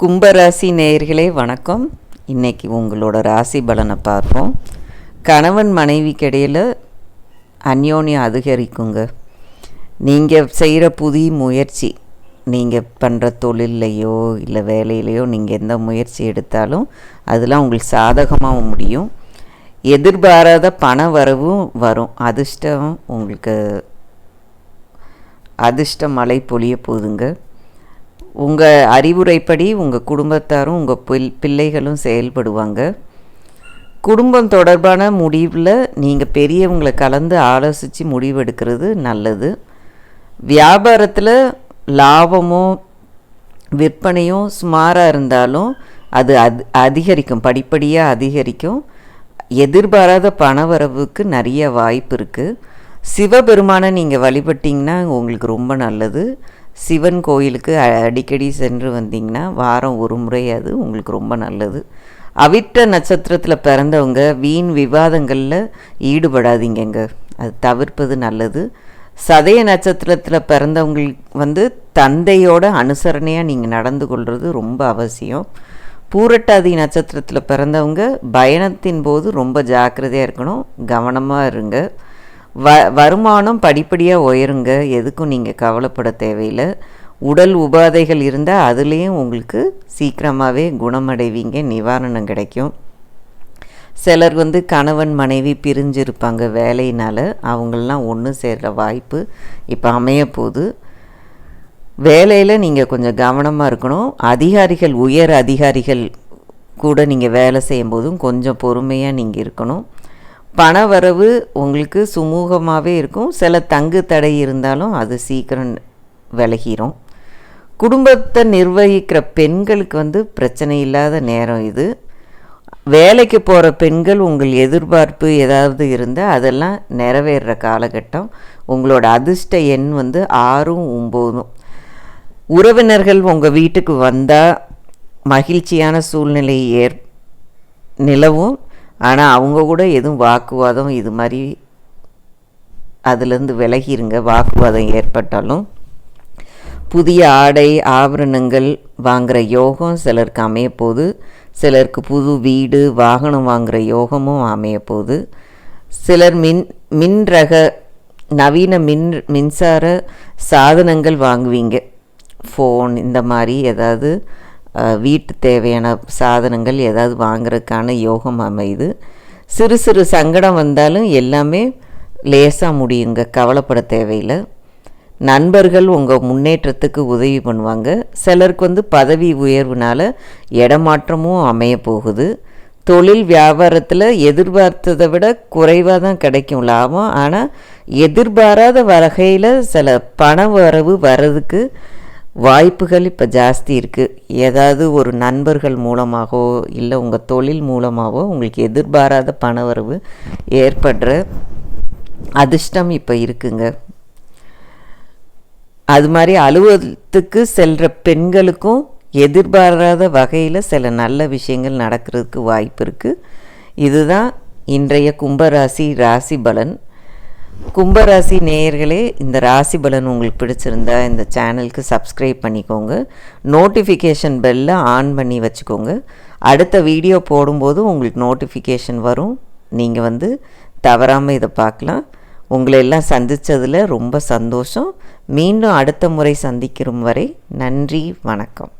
கும்பராசி நேயர்களே வணக்கம். இன்றைக்கி உங்களோட ராசி பலனை பார்ப்போம். கணவன் மனைவிக்கு இடையில் அந்யோன்யம் அதிகரிக்குங்க. நீங்கள் செய்கிற புதிய முயற்சி நீங்கள் பண்ணுற தொழில்லையோ இல்லை வேலையிலையோ நீங்கள் எந்த முயற்சி எடுத்தாலும் அதெல்லாம் உங்களுக்கு சாதகமாக முடியும். எதிர்பாராத பண வரவும் வரும். அதிர்ஷ்டம் உங்களுக்கு அதிர்ஷ்ட மழை பொழிய போகுதுங்க. உங்கள் அறிவுரைப்படி உங்கள் குடும்பத்தாரும் உங்கள் பிள் பிள்ளைகளும் செயல்படுவாங்க. குடும்பம் தொடர்பான முடிவில் நீங்கள் பெரியவங்களை கலந்து ஆலோசித்து முடிவெடுக்கிறது நல்லது. வியாபாரத்தில் லாபமோ விற்பனையும் சுமாராக இருந்தாலும் அது அது அதிகரிக்கும் படிப்படியாக அதிகரிக்கும். எதிர்பாராத பணவரவுக்கு நிறைய வாய்ப்பு இருக்குது சிவபெருமானை நீங்கள் வழிபட்டிங்கன்னா உங்களுக்கு ரொம்ப நல்லது. சிவன் கோயிலுக்கு அடிக்கடி சென்று வந்தீங்கன்னா வாரம் ஒரு முறை அது உங்களுக்கு ரொம்ப நல்லது. அவிட்ட நட்சத்திரத்தில் பிறந்தவங்க வீண் விவாதங்களில் ஈடுபடாதீங்கங்க. அது தவிர்ப்பது நல்லது. சதய நட்சத்திரத்தில் பிறந்தவங்களுக்கு வந்து தந்தையோட அனுசரணையாக நீங்கள் நடந்து கொள்வது ரொம்ப அவசியம். பூரட்டாதி நட்சத்திரத்தில் பிறந்தவங்க பயணத்தின் போது ரொம்ப ஜாக்கிரதையாக இருக்கணும் கவனமாக இருங்க. வ வருமானம் படிப்படியாக உயருங்க. எதுக்கும் நீங்கள் கவலைப்பட தேவையில்லை. உடல் உபாதைகள் இருந்தால் அதுலேயும் உங்களுக்கு சீக்கிரமாகவே குணமடைவீங்க. நிவாரணம் கிடைக்கும். சிலர் வந்து கணவன் மனைவி பிரிஞ்சிருப்பாங்க வேலையினால். அவங்களெலாம் ஒன்று சேர்கிற வாய்ப்பு இப்போ அமைய போகுது வேலையில் நீங்கள் கொஞ்சம் கவனமாக இருக்கணும். அதிகாரிகள் உயர் அதிகாரிகள் கூட நீங்கள் வேலை செய்யும்போதும் கொஞ்சம் பொறுமையாக நீங்கள் இருக்கணும். பண வரவு உங்களுக்கு சுமூகமாகவே இருக்கும். சில தங்கு தடை இருந்தாலும் அது சீக்கிரம் விலகிரும். குடும்பத்தை நிர்வகிக்கிற பெண்களுக்கு வந்து பிரச்சனை இல்லாத நேரம் இது. வேலைக்கு போகிற பெண்கள் உங்கள் எதிர்பார்ப்பு ஏதாவது இருந்தால் அதெல்லாம் நிறைவேறுற காலகட்டம். உங்களோட அதிர்ஷ்ட எண் வந்து ஆறும் ஒம்போதும். உறவினர்கள் உங்கள் வீட்டுக்கு வந்தால் மகிழ்ச்சியான சூழ்நிலை ஏற் நிலவும். ஆனால் அவங்க கூட எதுவும் வாக்குவாதம் இது மாதிரி அதுலேருந்து விலகிருங்க. வாக்குவாதம் ஏற்பட்டாலும் புதிய ஆடை ஆபரணங்கள் வாங்குகிற யோகம் சிலருக்கு அமைய போகுது சிலருக்கு புது வீடு வாகனம் வாங்குகிற யோகமும் அமைய போகுது சிலர் மின் மின் ரக நவீன மின் மின்சார சாதனங்கள் வாங்குவீங்க. ஃபோன் இந்த மாதிரி ஏதாவது வீட்டு தேவையான சாதனங்கள் ஏதாவது வாங்குறதுக்கான யோகம் அமையுது. சிறு சிறு சங்கடம் வந்தாலும் எல்லாமே லேசாக முடியுங்க கவலைப்பட தேவையில்லை. நண்பர்கள் உங்கள் முன்னேற்றத்துக்கு உதவி பண்ணுவாங்க. சிலருக்கு வந்து பதவி உயர்வுனால இடமாற்றமும் அமைய போகுது. தொழில் வியாபாரத்தில் எதிர்பார்த்ததை விட குறைவாக தான் கிடைக்கும் லாபம். ஆனால் எதிர்பாராத வகையில் சில பண வரவு வர்றதுக்கு வாய்ப்புகள் இப்போ ஜாஸ்தி இருக்குது ஏதாவது ஒரு நண்பர்கள் மூலமாகவோ இல்லை உங்கள் தொழில் மூலமாகவோ உங்களுக்கு எதிர்பாராத பணவரவு ஏற்படுற அதிர்ஷ்டம் இப்போ இருக்குங்க. அது மாதிரி அலுவலகத்துக்கு செல்கிற பெண்களுக்கும் எதிர்பாராத வகையில் சில நல்ல விஷயங்கள் நடக்கிறதுக்கு வாய்ப்பு இருக்குது இதுதான் இன்றைய கும்பராசி ராசி பலன். கும்பராசி நேயர்களே இந்த ராசி பலன் உங்களுக்கு பிடிச்சிருந்தா இந்த சேனலுக்கு சப்ஸ்கிரைப் பண்ணிக்கோங்க. நோட்டிஃபிகேஷன் பெல்லை ஆன் பண்ணி வச்சுக்கோங்க. அடுத்த வீடியோ போடும்போது உங்களுக்கு நோட்டிஃபிகேஷன் வரும். நீங்கள் வந்து தவறாமல் இதை பார்க்கலாம். உங்களை எல்லாம் சந்தித்ததில் ரொம்ப சந்தோஷம். மீண்டும் அடுத்த முறை சந்திக்கிறோம் வரை நன்றி வணக்கம்.